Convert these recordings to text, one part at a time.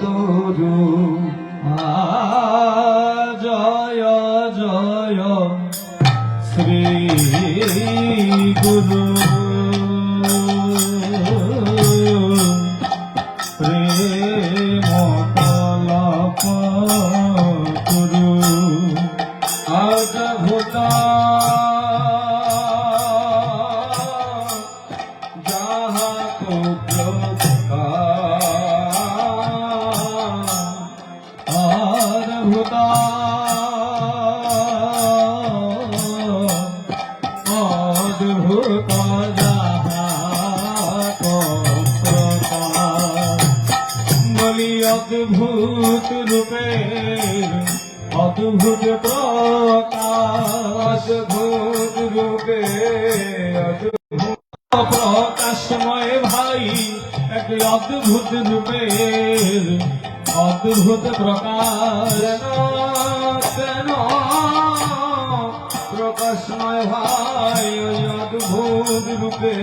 তরু আ জয় জয় শ্রী গুরু অদ্ভুত রূপে অদ্ভুত প্রকাশ, অদ্ভুত রূপে প্রকাশময় ভাই এক অদ্ভুত রূপের অদ্ভুত প্রকাশ প্রকাশময় ভাই অদ্ভুত রূপে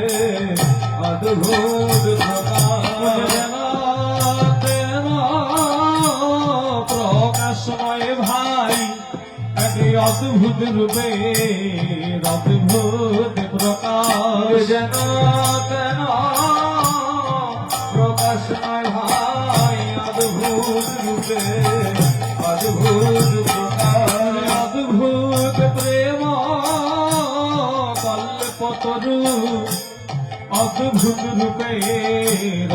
অদ্ভুত প্রকাশ। অদ্ভুত রূপের অদ্ভুত প্রকাশ। যেন কেন প্রকাশময় ভাই অদ্ভুত রূপে অদ্ভুত প্রকাশ। অদ্ভুত প্রেম কল্পতরু অদ্ভুত রূপে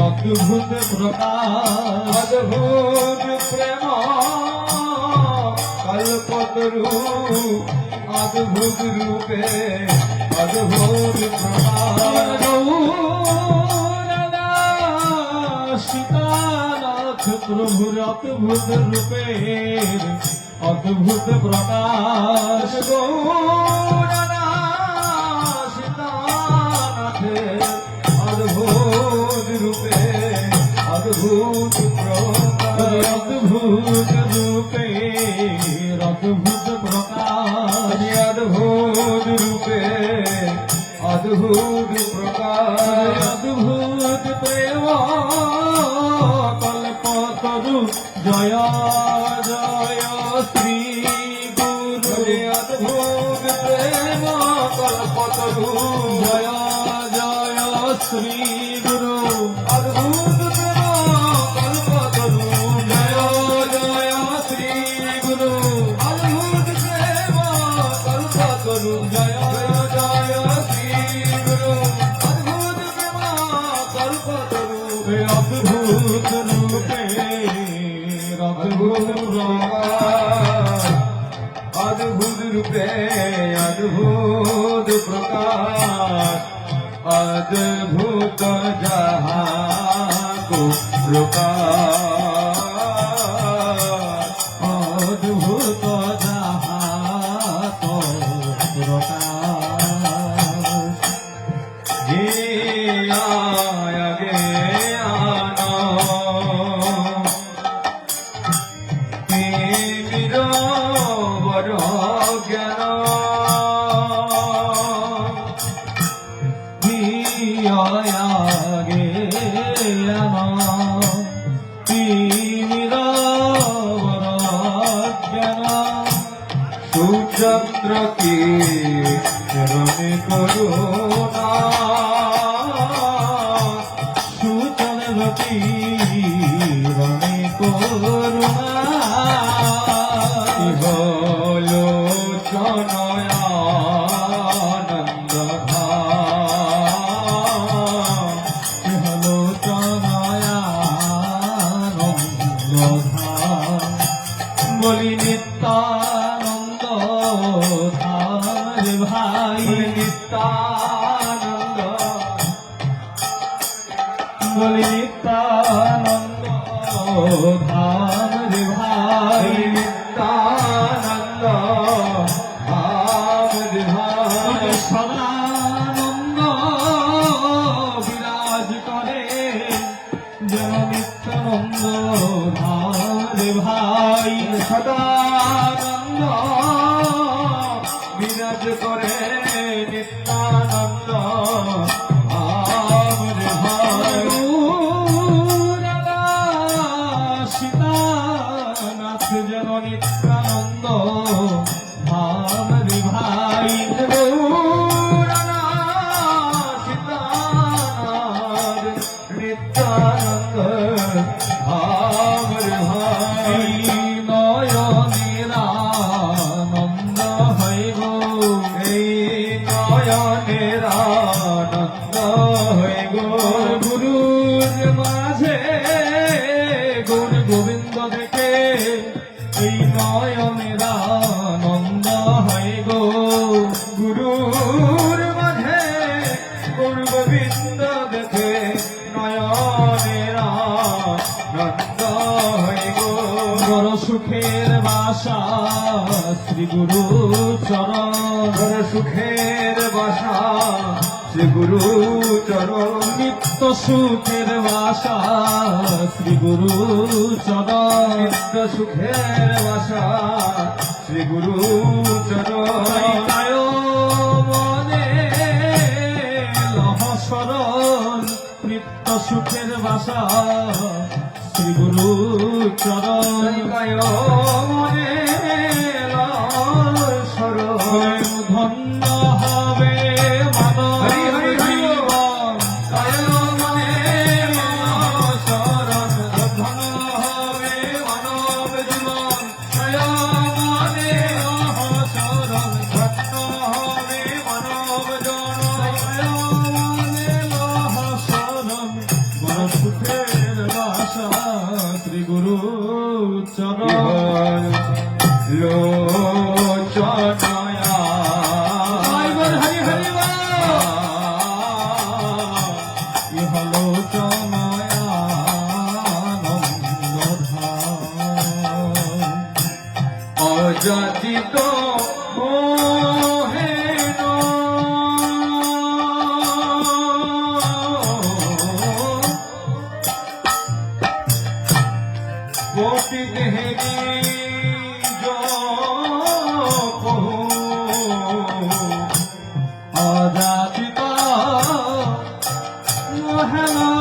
অদ্ভুত প্রকাশ। অদ্ভুত প্রেম কল্পতরু অদ্ভুত রূপে অদ্ভুত সীতানাথ প্রভুর অদ্ভুত রূপের অদ্ভুত প্রকাশ। গৌরনা সীতানাথে অদ্ভুত রূপে, অদ্ভুত প্রকাশ। অদ্ভুত রূপে অদ্ভুত প্রকার অদ্ভুত প্রেম কল্পতরু জয় জয় প্রকাশ বড় সুখের বাসা শ্রী গুরু চরণ। বড় সুখের বাসা শ্রী গুরু চরণ। নিত্য সুখের বাসা শ্রী গুরু চরণ। নিত্য সুখের বাসা শ্রী গুরু চরণ। সুখের বাসা। শ্রী গুরু চরণ। মনে সরণ রাধিত হেন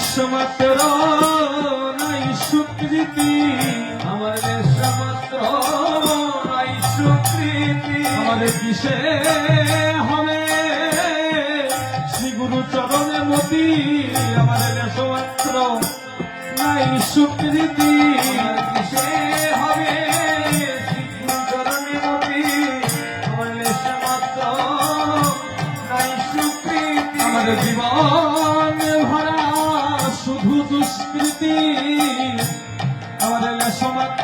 নেশমাত্র নাই সুকৃতি। আমার নেশমাত্র নাই সুকৃতি। আমার কিসে হবে? শ্রীগুরু চরণে মতি আমার নেশমাত্র নাই সুকৃতি। কিসে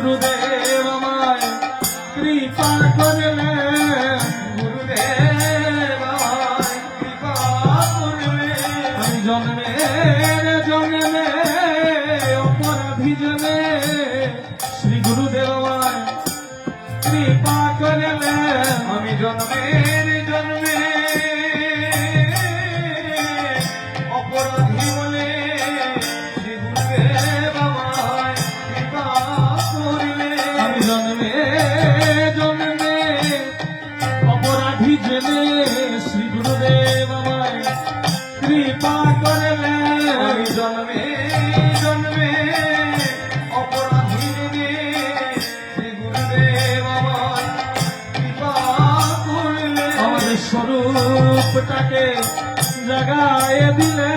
ಗುರುದೇವ জেনে শ্রী গুরুদেব কৃপা করলেন। জন্মে জন্মে স্বরূপটাকে জাগায় দিলে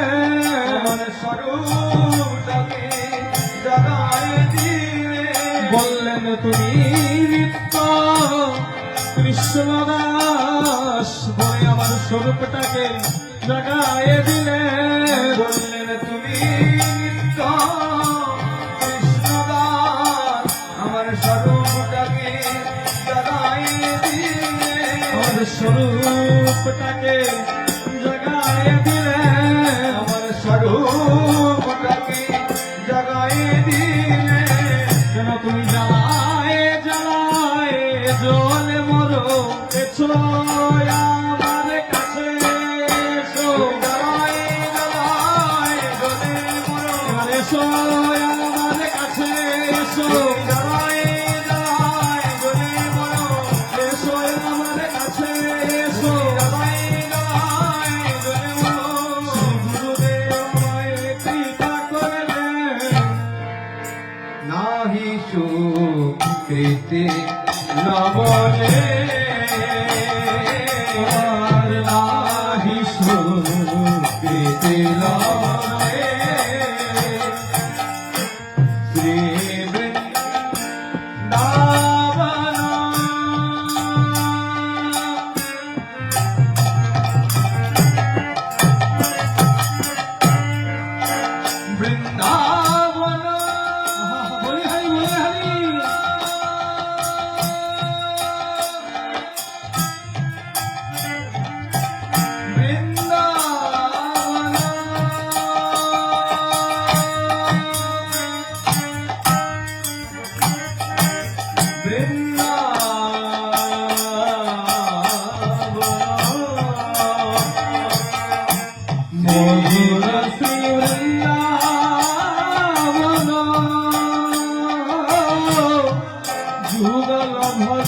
স্বরূপটাকে জগায় দিলে বললেন তুমি নিত্য কৃষ্ণ স্বরূপটাকে জাগায় দিলে বললেন তুমি কৃষ্ণদাস আমার স্বরূপটাকে জাগায় দিলে। আমার স্বরূপটাকে você.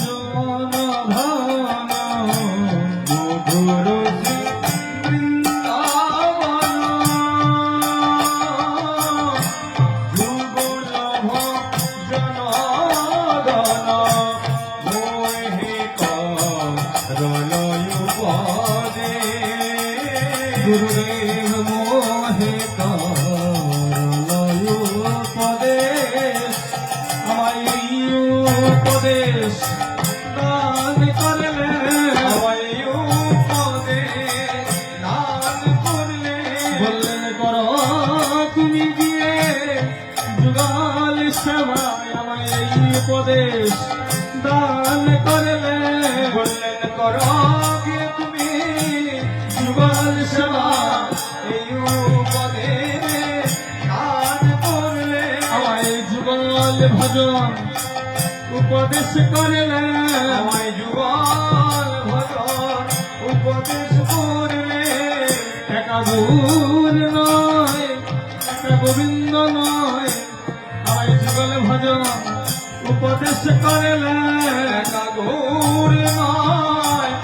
Oh. একজন উপদেশ করলে আমায় যুগল ভজন উপদেশ করলে একা ভুল নয় একা গোবিন্দ নয় আমায় যুগল ভজন উপদেশ করলে একা ঘুর নয়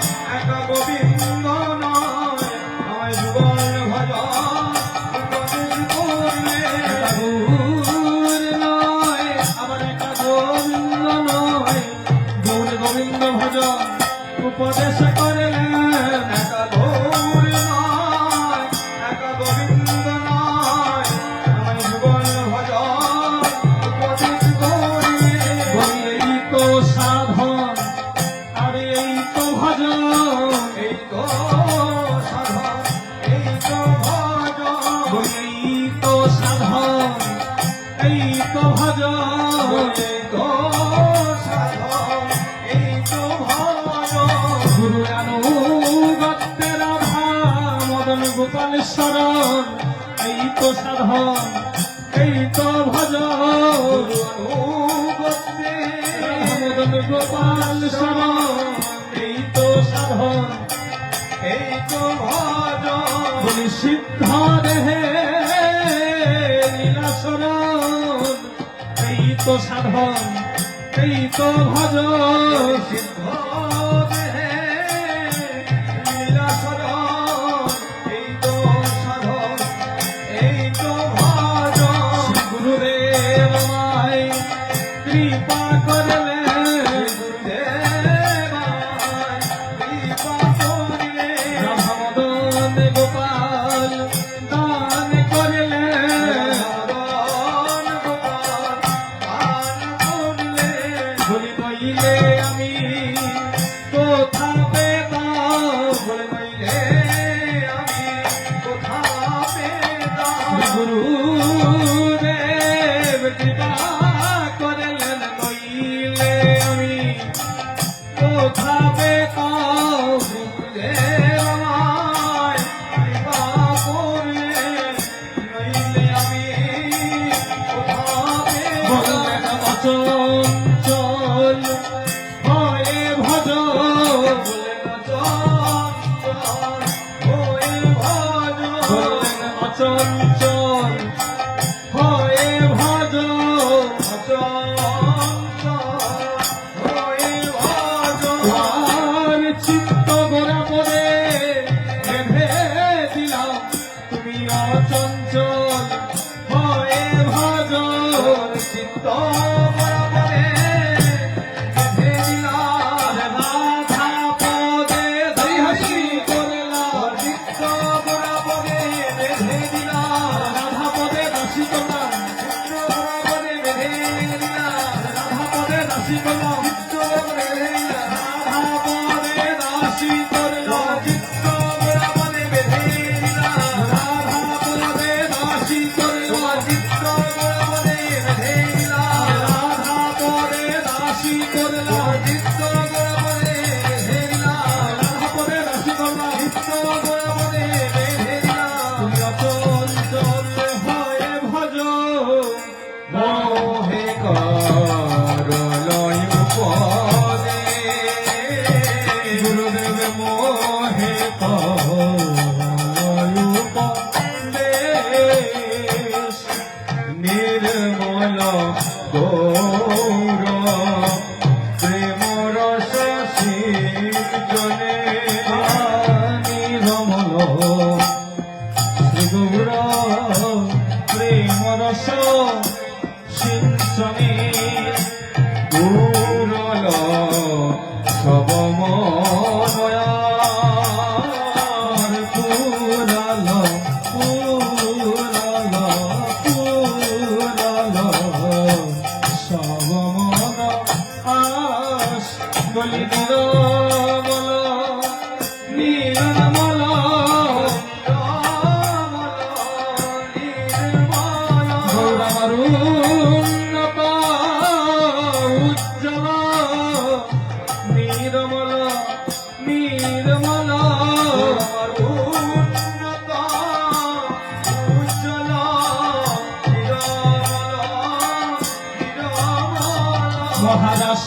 তো সাধন। এই তো ভজন মদন গোপাল শরণ এই তো সাধন। এই তো ভজন সিদ্ধ রেহে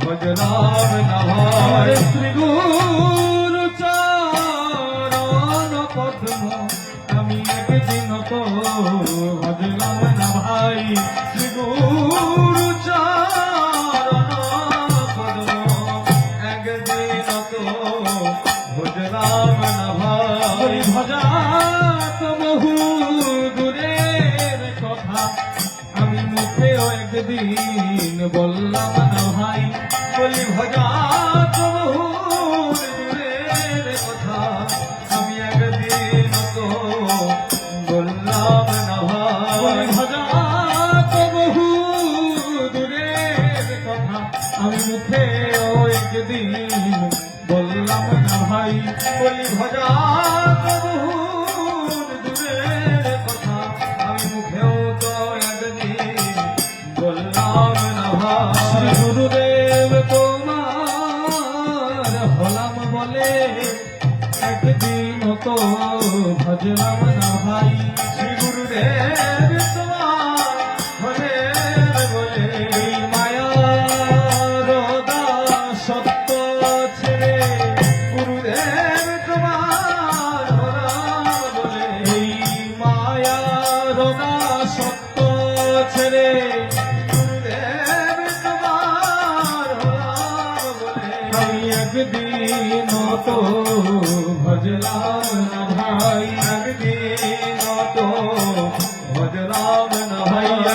ભજનામ નવા શ્રી ગુરુ নাই ভজা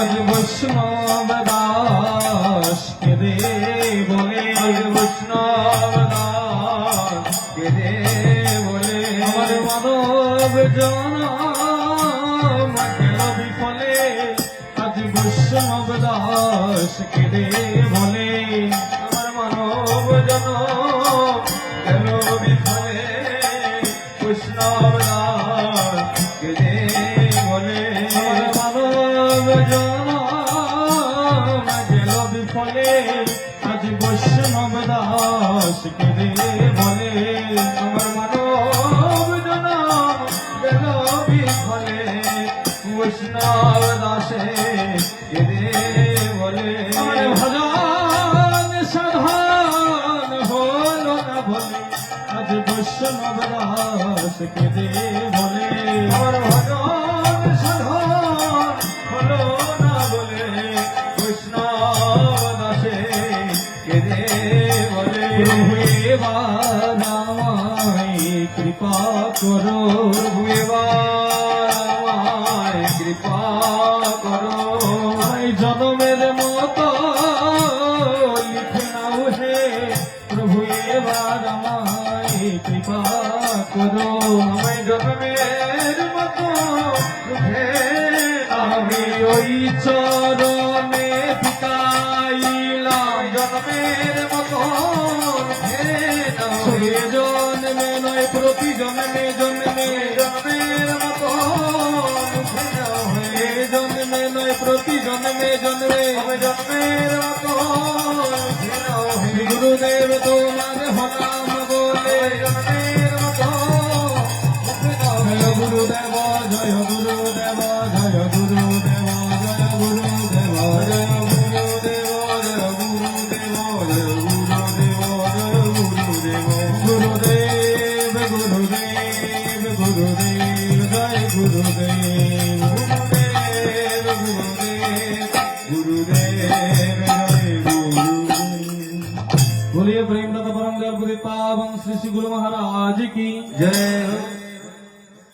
বৈষ্ণব দাস কে দে বলে বৈষ্ণব দাস কে দে বলে। আমার মানব জন বিফলে? আজ বৈষ্ণব দাস কে দে নবরহস কেঁদে বলে আমার ভজন সাধন হলো না বলে কৃপা করো এবার নয় প্রতি জন্মে জন্মে জন্মের মত জন্মে নয় প্রতি জন্মে জন্মে জন্মের মত গুরুদেব তোমার হলাম